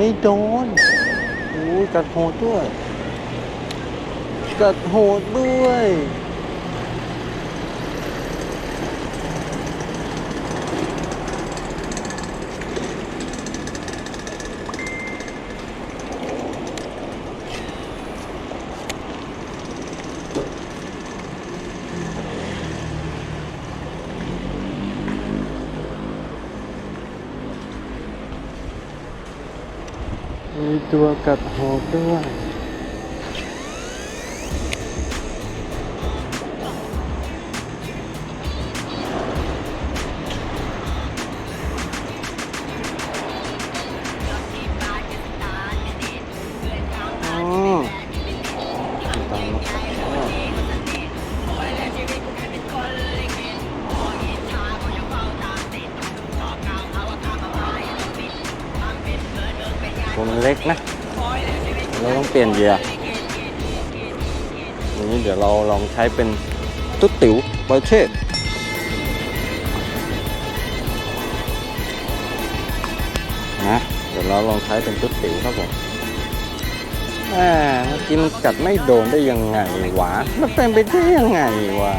ไม่โดนโอ้ยกัดโหดด้วย กัดโหดด้วย มี ตัวกับโหดด้วย ตัวมันเล็กนะ เราต้องเปลี่ยนเหยื่อวันนี้เดี๋ยวเราลองใช้เป็นตุ๊ดติ๋วบอยเช่นะเดี๋ยวเราลองใช้เป็นตุ๊ดติ๋วครับผมแหมเมื่อกี้มันกัดไม่โดนได้ยังไงวะ มันเป็นไปได้ยังไงวะ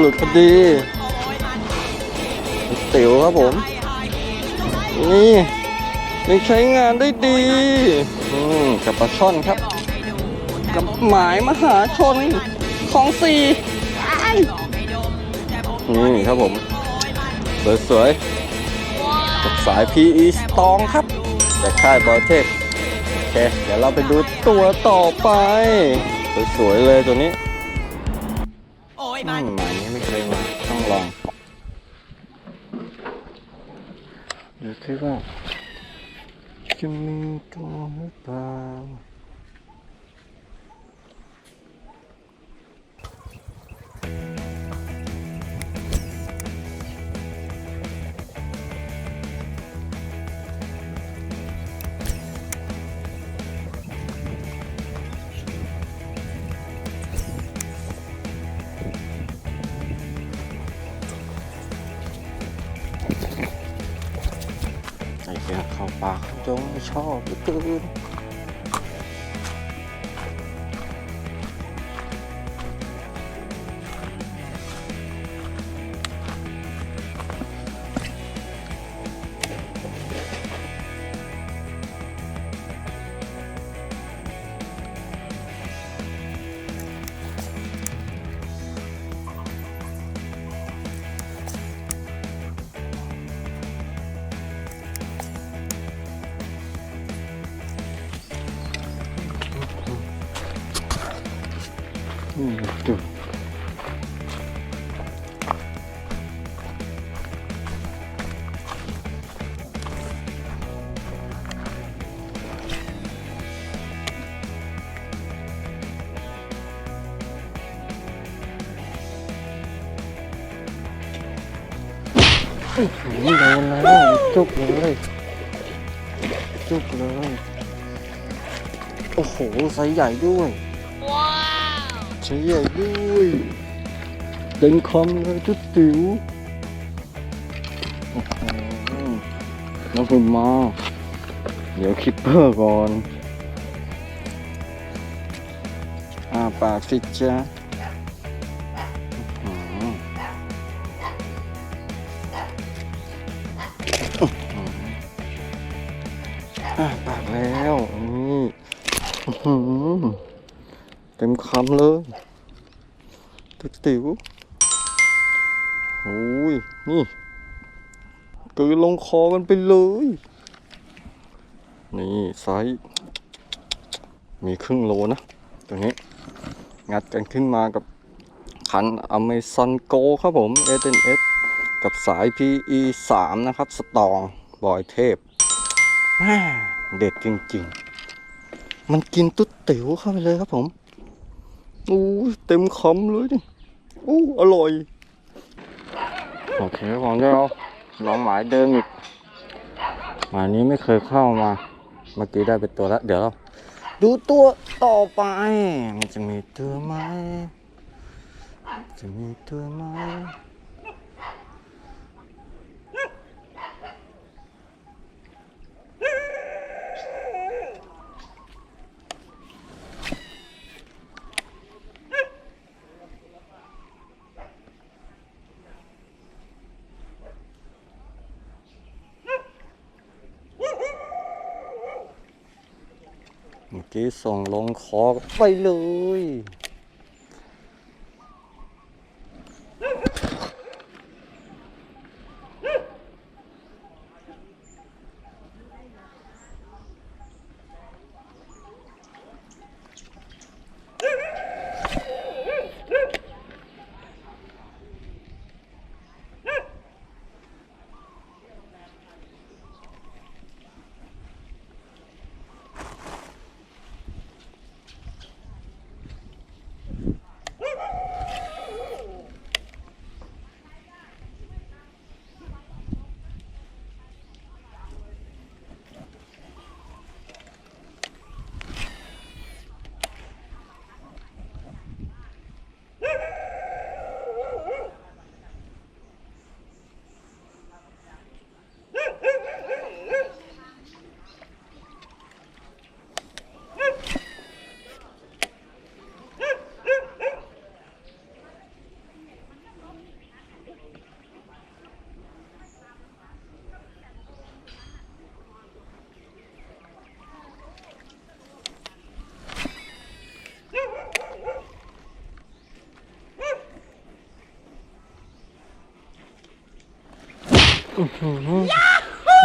หลุดพอดีกระติ๋วครับผม นี่ยังใช้งานได้ดี อืมกับปลาช่อนครับ กับหมายมหาชนของสี่อ้ายนี่ครับผม สวยๆกับสาย PE Strong ครับจากค่ายบอยเทคโอเค เดี๋ยวเราไปดูตัวต่อไป สวยๆเลยตัวนี้อืมหมายนี้ ไม่เคยมาต้องลองดูที่ว่าจะมีตัวหรือเปล่า เข้า จุดโดนแลยจุกเลยจุกเลย โอ้โหไซส์ใหญ่ด้วย ส์ใหญ่ด้วยเต็มคอมเลยจุดติ๋วโอ้โหน้องคุณมาเดี๋ยวคิปเปอร์ก่อน อ่าปากสิจ้า ติ๋วโอ้ย นี่กลืนลงคอกันไปเลย นี่ไซส์มีครึ่งโลนะ ตัวนี้ งัดกันขึ้นมากับคัน Amazon Go ครับผม S กับสาย PE 3 นะครับ สตองบอยเทพแม่เด็ดจริงๆ มันกินตุ๊ดติ๋วเข้าไปเลยครับผม อู้เต็มคำเลยนี่ อู้อร่อย โอเคผมจะเอาลองหมายเดิมอีก หมายนี้ไม่เคยเข้ามา เมื่อกี้ได้เป็นตัวแล้ว เดี๋ยวเราดูตัวต่อไป มันจะมีตัวไหมจะมีตัวไหม เมื่อกี้ส่งลงคอไปเลย อื้อหือ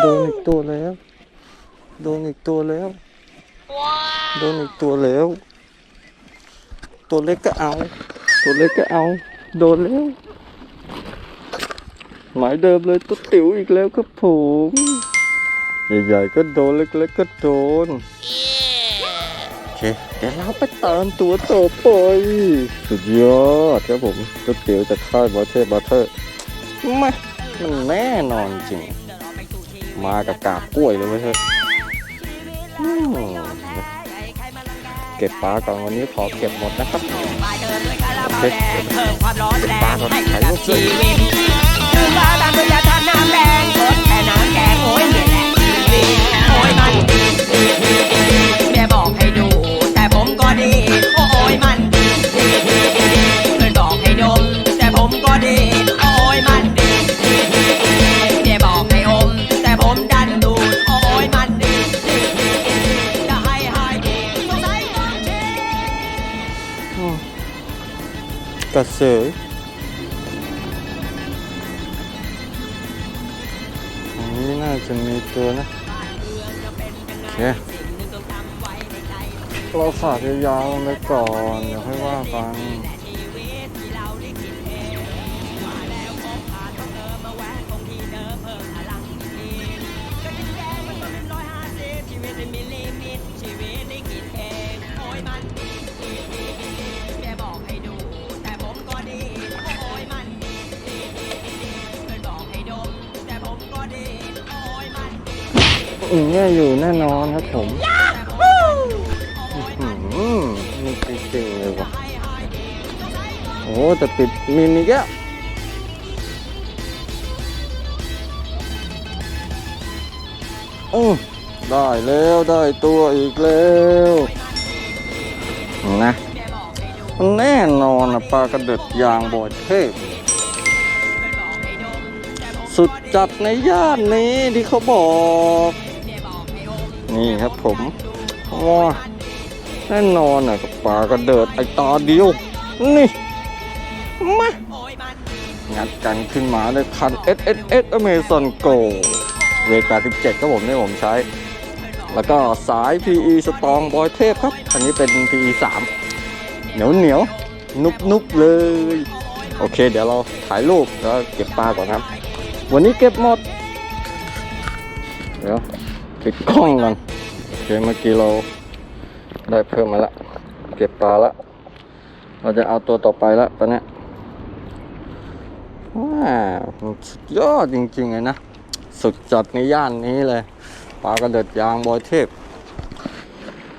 โดนอีกตัวแล้ว โดนอีกตัวแล้ว โดนอีกตัวแล้ว ตัวเล็กก็เอา ตัวเล็กก็เอา โดนแล้ว หมายเดิมเลยตัวติ๋วอีกแล้วครับผมใหญ่ๆก็โดนเล็กๆก็โดนโอเคเดี๋ยวเราไปตามตัวต่อไปสุดยอดครับผมตัวติ๋วจากค่ายบอเทอร์บอเทอร์มามัน แน่นอนจริง มากับกาบกล้วยเลยเว้ยเฮ้ยอืมเก็บปลาก่อนวันนี้ขอเก็บหมดนะครับเพิ่มความร้อนแรงให้กับชีวิตคือว่าตามตัวยาทานน้ำแดงสดแค่น้ำแกงโอ้ยนี่แหละชีโอ้ยมันดีดีดีแม่บอก เสยอันนี้น่าจะมีตัวนะโอเคเราฝากยาวๆไปก่อน เดี๋ยวค่อยว่ากัน อย่งเงี้ยอยู่แน่นอนครับผมอืมนี่จริงๆเลยว่ะ โอ้แต่ปิดมินอีกแล้วอือได้แล้วได้ตัวอีกแล้วนะแน่นอนนะปลากระเดิดยางบอยเทพสุดจัดในย่านนี้ที่เขาบอก นี่ครับผมว้าแน่นอนนะกับปลากระเดิดไอตาเดียว นี่ มางัดกันขึ้นมาด้วยคัน S S S Amazon Go เวก87ก็ผมนี่ผมใช้ แล้วก็สาย PE Strong บอยเทพครับ อันนี้เป็น PE 3 เหนียวเหนียวนุบนุบเลย โอเค เดี๋ยวเราถ่ายรูปแล้วเก็บปลาก่อนครับ วันนี้เก็บหมด เดี๋ยว ปิดกล้องก่อนโอเคเมื่อกี้เราได้เพิ่มมาละ เก็บปลาละ เราจะเอาตัวต่อไปละตอนนี้ว้าวสุดยอดจริงๆเลยนะ สุดจัดในย่านนี้เลย ปลากระเดิดยางบอยเทพ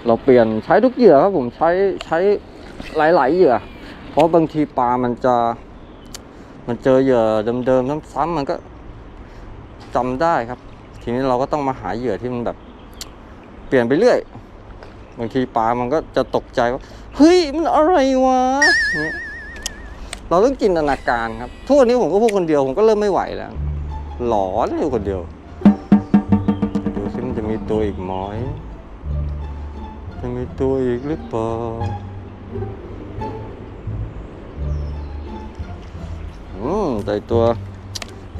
เราเปลี่ยนใช้ทุกเหยื่อครับผมใช้ใช้หลาย ๆ เหยื่อ เพราะบางทีปลามันจะ มันเจอเหยื่อเดิมๆซ้ำๆมันก็จำได้ครับ ทีนี้เราก็ต้องมาหาเหยื่อที่มันแบบ เปลี่ยนไปเรื่อย บางทีปลามันก็จะตกใจว่า เฮ้ย มันอะไรวะเนี่ยเราต้องจินตนาการครับ ทุกวันนี้ผมก็พูดคนเดียว ผมก็เริ่มไม่ไหวแล้ว หลอนอยู่คนเดียว ดูซิมันจะมีตัวอีกไหมจะมีตัวอีกหรือเปล่าอืมแต่ตัว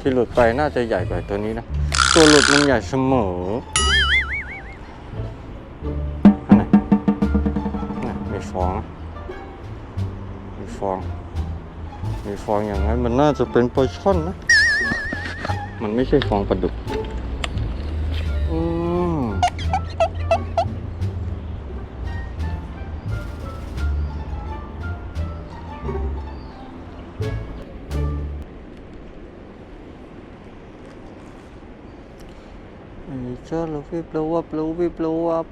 ที่หลุดไปน่าจะใหญ่กว่าตัวนี้นะ ตัวหลุดมันใหญ่เสมอไหนน่ะมีฟองมีฟอง มีฟองอย่างนั้นมันน่าจะเป็นปลาช่อนนะ มันไม่ใช่ฟองปลาดุก เชิญเจ้าลูกวิบ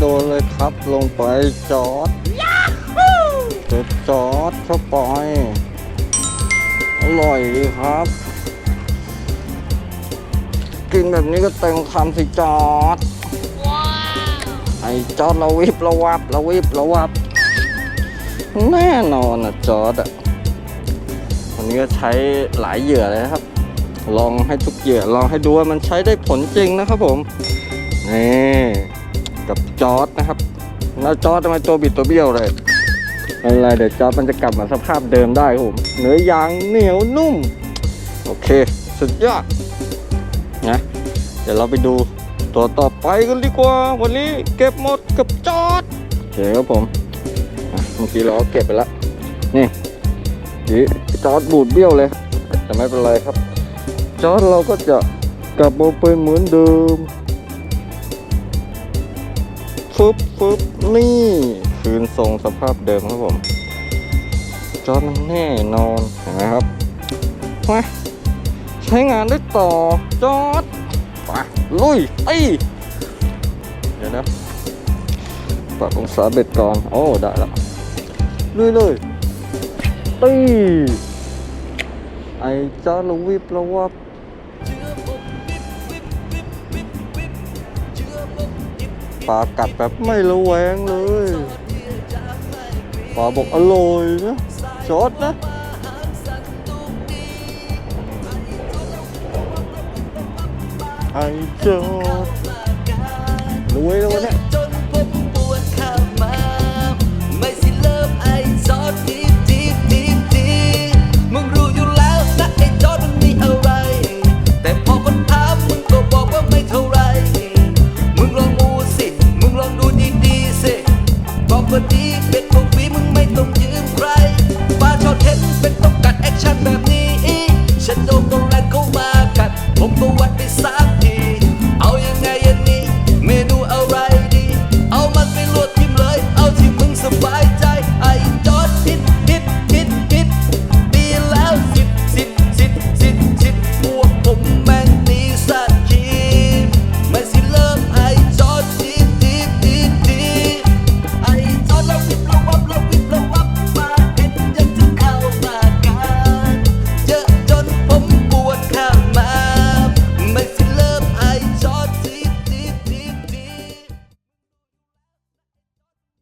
โดนเลยครับลงไปจอดจะจอดเข้าไปอร่อยดีครับ กินแบบนี้ก็เต็มคำสิจอดไอ้จอดเราวิบเราวับเราวิบเราวับ แน่นอนอะจอร์ดอะวันนี้ก็ใช้หลายเหยื่อเลยนะครับ ลองให้ทุกเหยื่อลองให้ดูว่ามันใช้ได้ผลจริงนะครับผม นี่ กับจอร์ดนะครับ แล้วจอร์ดทำไมตัวบิดตัวเบี้ยวเลยไม่เป็นไรเดี๋ยวจอร์ดมันจะกลับมาสภาพเดิมได้ครับผม เนื้อยางเหนียวนุ่ม โอเค สุดยอดนะเดี๋ยวเราไปดูตัวต่อไปกันดีกว่า วันนี้เก็บหมดกับจอร์ดโอเคครับผมเมื่อกี้เราเก็บไปแล้วนี่ดีจอร์ดบูดเบี้ยวเลยแต่ไม่เป็นไรครับ จอร์ดเราก็จะกลับมาเป็นเหมือนเดิม ฟึบฟึบนี่คืนทรงสภาพเดิมครับผมจอดมันแน่นอนเห็นไหมครับมาใช้งานได้ต่อจอดไปลุยไอเดี๋ยวนะปรับองศาเบ็ดก่อนโอ้ได้แล้วลุยเลยตีไอจอร์ดระวิบระวับ ปลากัดแบบไม่ระแวงเลยปลาบอกอร่อยนะจอดนะไอจอดรวยแล้ววะเนี่ย แบบนี้ ฉันโดนตรงแรงเข้ามากัดผมก็วัด